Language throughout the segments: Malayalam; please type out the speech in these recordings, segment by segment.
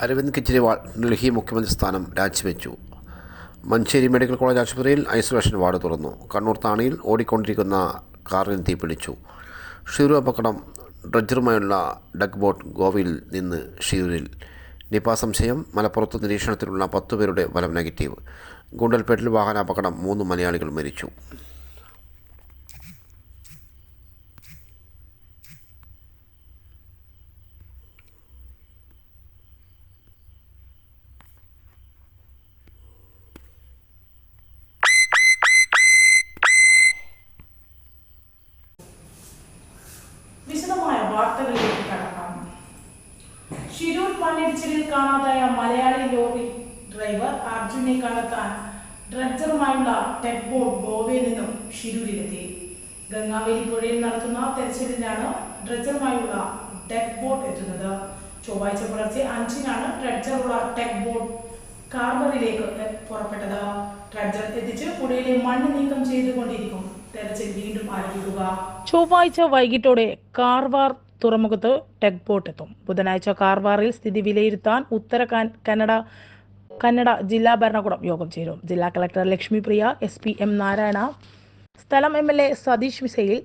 അരവിന്ദ് കെജ്രിവാൾ ഡൽഹി മുഖ്യമന്ത്രി സ്ഥാനം രാജിവെച്ചു. മഞ്ചേരി മെഡിക്കൽ കോളേജ് ആശുപത്രിയിൽ ഐസൊലേഷൻ വാർഡ് തുറന്നു. കണ്ണൂർ താണിയിൽ ഓടിക്കൊണ്ടിരിക്കുന്ന കാറിന് തീപിടിച്ചു ഷിരൂർ അപകടം. ഡ്രഡ്ജറുമായുള്ള ഡഗ് ബോട്ട് ഗോവയിൽ നിന്ന് ഷിരൂരിൽ. നിപ സംശയം. മലപ്പുറത്ത് നിരീക്ഷണത്തിലുള്ള പത്തുപേരുടെ ഫലം നെഗറ്റീവ്. ഗുണ്ടൽപേട്ടിൽ വാഹനാപകടം. മൂന്ന് മലയാളികൾ മരിച്ചു. വാർത്തകളിലേക്ക് കടക്കാം. ഷിരൂർ മണ്ണിടിച്ചിലിൽ കാണാതായ മലയാളി ലോറി ഡ്രൈവർ അർജുനെ കണ്ടെത്താൻ ഡ്രഡ്ജറുമായുള്ള ടെപ്പോ ഗോവയിൽ നിന്നും ഷിരൂരിലെത്തി. ഗംഗാവേലി പുഴയിൽ നടത്തുന്ന തെരച്ചിലിനാണ് ഡ്രഡ്ജറുമായുള്ള ടെക് ബോട്ട് എത്തുന്നത്. ചൊവ്വാഴ്ച പുലർച്ചെ അഞ്ചിനാണ് ഡ്രഡ്ജറുള്ള ടെക് ബോട്ട് കാർബറിലേക്ക് പുറപ്പെട്ടത്. ഡ്രഡ്ജർ എത്തിച്ച് പുഴയിലെ മണ്ണ് നീക്കം ചെയ്തുകൊണ്ടിരിക്കും. തെരച്ചിൽ വീണ്ടും ആരംഭിക്കുക. ചൊവ്വാഴ്ച വൈകിട്ടോടെ കാർവാർ തുറമുഖത്ത് ടെക് ബോട്ട് എത്തും. ബുധനാഴ്ച കാർവാറിൽ സ്ഥിതി വിലയിരുത്താൻ ഉത്തര കന്നഡ കന്നഡ ജില്ലാ ഭരണകൂടം യോഗം ചേരും. ജില്ലാ collector Lakshmi Priya S P M Narayana സ്ഥലം M L A Satheesh missile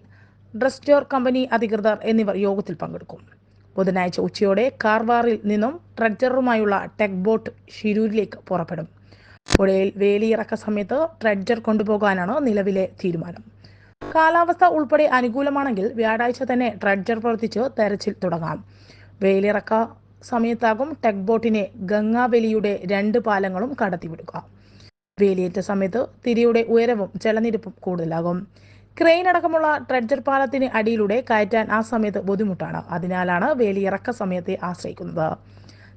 ഡ്രസ്റ്റോർ കമ്പനി അധികൃതർ എന്നിവർ യോഗത്തിൽ പങ്കെടുക്കും. ബുധനാഴ്ച ഉച്ചയോടെ കാർവാറിൽ നിന്നും ട്രഡ്ജറുമായുള്ള ടെക് ബോട്ട് ഷിരൂരിലേക്ക് പുറപ്പെടും. പുഴയിൽ വേലിയിറക്ക സമയത്ത് ട്രഡ്ജർ കൊണ്ടുപോകാനാണ് നിലവിലെ തീരുമാനം. കാലാവസ്ഥ ഉൾപ്പെടെ അനുകൂലമാണെങ്കിൽ വ്യാഴാഴ്ച തന്നെ ഡ്രഡ്ജർ പ്രവർത്തിച്ച് തെരച്ചിൽ തുടങ്ങാം. വെയിലിറക്ക സമയത്താകും ടെക് ബോട്ടിനെ ഗംഗാവലിയുടെ രണ്ട് പാലങ്ങളും കടത്തിവിടുക. വേലിയേറ്റ സമയത്ത് തിരിയുടെ ഉയരവും ജലനിരപ്പും കൂടുതലാകും. ക്രെയിൻ അടക്കമുള്ള ട്രെഡ്ജർ പാലത്തിന് അടിയിലൂടെ കയറ്റാൻ ആ സമയത്ത് ബുദ്ധിമുട്ടാണ്. അതിനാലാണ് വേലിയിറക്ക സമയത്തെ ആശ്രയിക്കുന്നത്.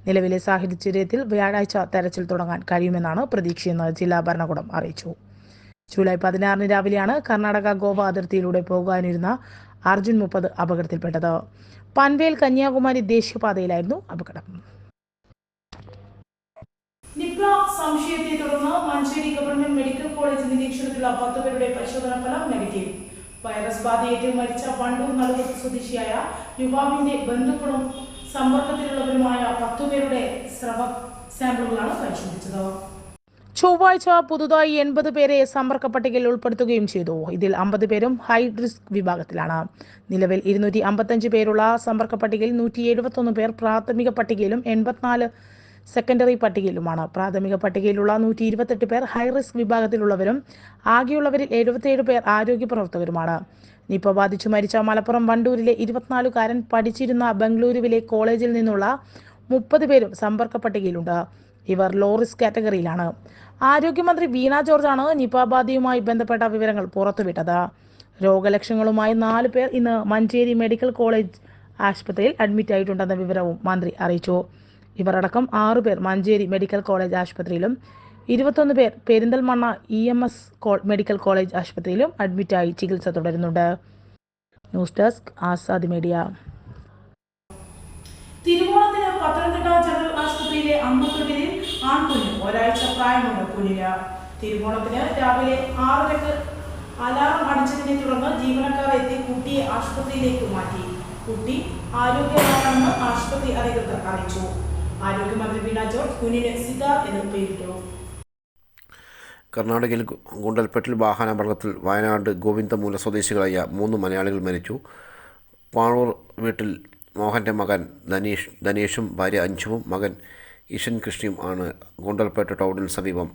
നിലവിലെ സാഹചര്യത്തിൽ വ്യാഴാഴ്ച തെരച്ചിൽ തുടങ്ങാൻ കഴിയുമെന്നാണ് പ്രതീക്ഷയെന്ന് ജില്ലാ ഭരണകൂടം അറിയിച്ചു. ജൂലൈ പതിനാറിന് രാവിലെയാണ് കർണാടക ഗോവ അതിർത്തിയിലൂടെ പോകാനിരുന്ന അർജുൻ മുപ്പത് അപകടത്തിൽപ്പെട്ടത്. പൻവേൽ കന്യാകുമാരി ദേശീയപാതയിലായിരുന്നു അപകടം. സംശയത്തെ തുടർന്ന് മഞ്ചേരി ഗവൺമെന്റ് മെഡിക്കൽ കോളേജ് നിരീക്ഷണത്തിലുള്ള പത്ത് പേരുടെ പരിശോധന ഫലം നെഗറ്റീവ്. വൈറസ് ബാധയേറ്റ് മരിച്ച വണ്ടൂർ നടുവത്ത് സ്വദേശിയായ യുവാവിന്റെ ബന്ധുക്കളും സമ്പർക്കത്തിലുള്ളവരുമായ പത്തുപേരുടെ സ്രവ സാമ്പിളുകളാണ് പരിശോധിച്ചത്. ചൊവ്വാഴ്ച പുതുതായി എൺപത് പേരെ സമ്പർക്ക പട്ടികയിൽ ഉൾപ്പെടുത്തുകയും ചെയ്തു. ഇതിൽ അമ്പത് പേരും ഹൈ റിസ്ക് വിഭാഗത്തിലാണ്. നിലവിൽ ഇരുന്നൂറ്റി അമ്പത്തഞ്ച് പേരുള്ള സമ്പർക്ക പട്ടികയിൽ നൂറ്റി എഴുപത്തൊന്ന് പേർ പ്രാഥമിക പട്ടികയിലും എൺപത്തിനാല് സെക്കൻഡറി പട്ടികയിലുമാണ്. പ്രാഥമിക പട്ടികയിലുള്ള നൂറ്റി ഇരുപത്തെട്ട് പേർ ഹൈ റിസ്ക് വിഭാഗത്തിലുള്ളവരും ആകെയുള്ളവരിൽ എഴുപത്തിയേഴ് പേർ ആരോഗ്യ പ്രവർത്തകരുമാണ്. നിപ ബാധിച്ചു മരിച്ച മലപ്പുറം വണ്ടൂരിലെ ഇരുപത്തിനാലുകാരൻ പഠിച്ചിരുന്ന ബംഗളൂരുവിലെ കോളേജിൽ നിന്നുള്ള മുപ്പത് പേരും സമ്പർക്ക പട്ടികയിലുണ്ട് ഇവർ ലോ റിസ്ക് കാറ്റഗറിയിലാണ്. ആരോഗ്യമന്ത്രി വീണ ജോർജാണ് നിപ ബാധയുമായി ബന്ധപ്പെട്ട വിവരങ്ങൾ പുറത്തുവിട്ടത്. രോഗലക്ഷണങ്ങളുമായി നാല് പേർ ഇന്ന് മഞ്ചേരി മെഡിക്കൽ കോളേജ് ആശുപത്രിയിൽ അഡ്മിറ്റ് ആയിട്ടുണ്ടെന്ന വിവരവും മന്ത്രി അറിയിച്ചു. ഇവരടക്കം ആറ് പേർ മഞ്ചേരി മെഡിക്കൽ കോളേജ് ആശുപത്രിയിലും ഇരുപത്തൊന്ന് പേർ Perinthalmanna E M S medical college ആശുപത്രിയിലും അഡ്മിറ്റായി ചികിത്സ തുടരുന്നുണ്ട്. News desk Azad media. തിരുവോണത്തിന് Pathanamthitta ആൺകുഞ്ഞ് ഒരാഴ്ച പ്രായമുണ്ട് കുഞ്ഞിന് തിരുവോണത്തിന് രാവിലെ ആറരക്ക് അലാറം അടിച്ചതിനെ തുടർന്ന് ജീവനക്കാർ എത്തി കുട്ടിയെ ആശുപത്രിയിലേക്ക് മാറ്റി. കുട്ടി ആരോഗ്യവാനാണെന്ന് ആശുപത്രി അധികൃതർ അറിയിച്ചു. ആരോഗ്യമന്ത്രി വീണ ജോർജ് കുഞ്ഞിന് സിതാർ എന്ന് പേരിട്ടു. കർണാടകയിൽ ഗുണ്ടൽപെട്ടിൽ ഗുണ്ടൽപേട്ടിൽ വാഹനാപകടത്തിൽ വയനാട് ഗോവിന്ദമൂല സ്വദേശികളായ മൂന്ന് മലയാളികൾ മരിച്ചു. പാഴൂർ വീട്ടിൽ മോഹന്റെ മകൻ ധനീഷ് ധനീഷും ഭാര്യ അഞ്ചുവും മകൻ ഇഷൻ കൃഷ്ണയും ആണ് ഗുണ്ടൽപേട്ട ടൗണിന് സമീപം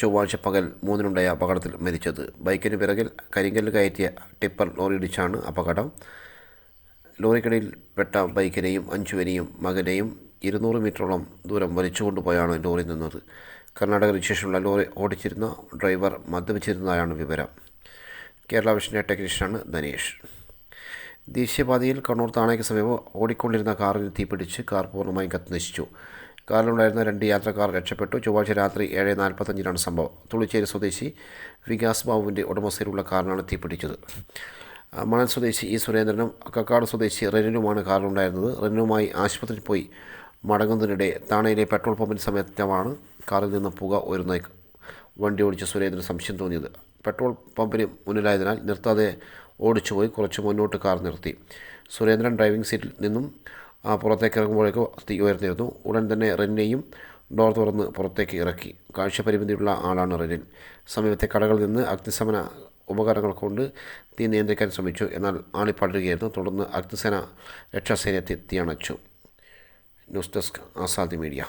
ചൊവ്വാഴ്ച പകൽ മൂന്നിനുണ്ടായ അപകടത്തിൽ മരിച്ചത്. ബൈക്കിന് പിറകിൽ കരിങ്കല്ല് കയറ്റിയ ടിപ്പർ ലോറിയിടിച്ചാണ് അപകടം. ലോറിക്കിടയിൽ പെട്ട ബൈക്കിനെയും അഞ്ചുവിനെയും മകനെയും ഇരുന്നൂറ് മീറ്ററോളം ദൂരം വലിച്ചുകൊണ്ടുപോയാണ് ലോറി നിന്നത്. കർണാടക രജിസ്ട്രേഷനുള്ള ലോറി ഓടിച്ചിരുന്ന ഡ്രൈവർ മദ്യപിച്ചിരുന്നതായാണ് വിവരം. കേരള വിഷന്റെ ടെക്നീഷ്യനാണ് ധനേഷ്. ദേശീയപാതയിൽ കണ്ണൂർ താണയ്ക്ക് സമീപം ഓടിക്കൊണ്ടിരുന്ന കാറിന് തീപിടിച്ച് കാർ പൂർണമായും കത്തിനശിച്ചു കാറിലുണ്ടായിരുന്ന രണ്ട് യാത്രക്കാർ രക്ഷപ്പെട്ടു. ചൊവ്വാഴ്ച രാത്രി ഏഴ് നാൽപ്പത്തഞ്ചിനാണ് സംഭവം. തുളിച്ചേരി സ്വദേശി വികാസ് ബാബുവിന്റെ ഉടമസ്ഥയിലുള്ള കാറിനാണ് തീപിടിച്ചത്. മണൽ സ്വദേശി ഇ. സുരേന്ദ്രനും കക്കാട് സ്വദേശി റെനിനുമാണ് കാറിലുണ്ടായിരുന്നത്. റെനുമായി ആശുപത്രിയിൽ പോയി മടങ്ങുന്നതിനിടെ താണയിലെ പെട്രോൾ പമ്പിന് സമയത്തമാണ് കാറിൽ നിന്ന് പുക ഉയർന്ന വണ്ടി ഓടിച്ച സുരേന്ദ്രൻ സംശയം തോന്നിയത്. പെട്രോൾ പമ്പിന് മുന്നിലായതിനാൽ നിർത്താതെ ഓടിച്ചുപോയി കുറച്ച് മുന്നോട്ട് കാർ നിർത്തി. സുരേന്ദ്രൻ ഡ്രൈവിംഗ് സീറ്റിൽ നിന്നും പുറത്തേക്ക് ഇറങ്ങുമ്പോഴേക്കും തീ ഉയർന്നിരുന്നു ഉടൻ തന്നെ റിനെയും ഡോർ തുറന്ന് പുറത്തേക്ക് ഇറക്കി. കാഴ്ചപരിമിതിയുള്ള ആളാണ് റിനിൻ സമീപത്തെ കടകളിൽ നിന്ന് അഗ്നിശമന ഉപകരണങ്ങൾ കൊണ്ട് തീ നിയന്ത്രിക്കാൻ ശ്രമിച്ചു. എന്നാൽ ആളിപ്പടരുകയായിരുന്നു തുടർന്ന് അഗ്നിസേന രക്ഷാസേനയെ തീയണച്ചു. News desk Azadi media.